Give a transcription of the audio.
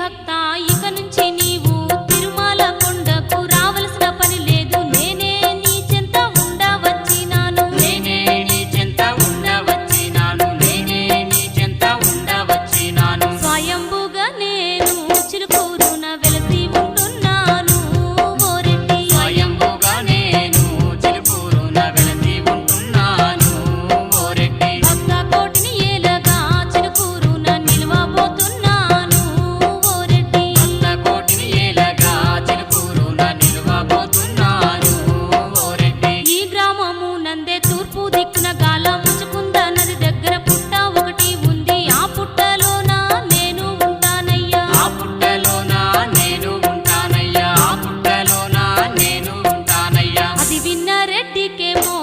ಭಕ್ತಾಯ দিকে মন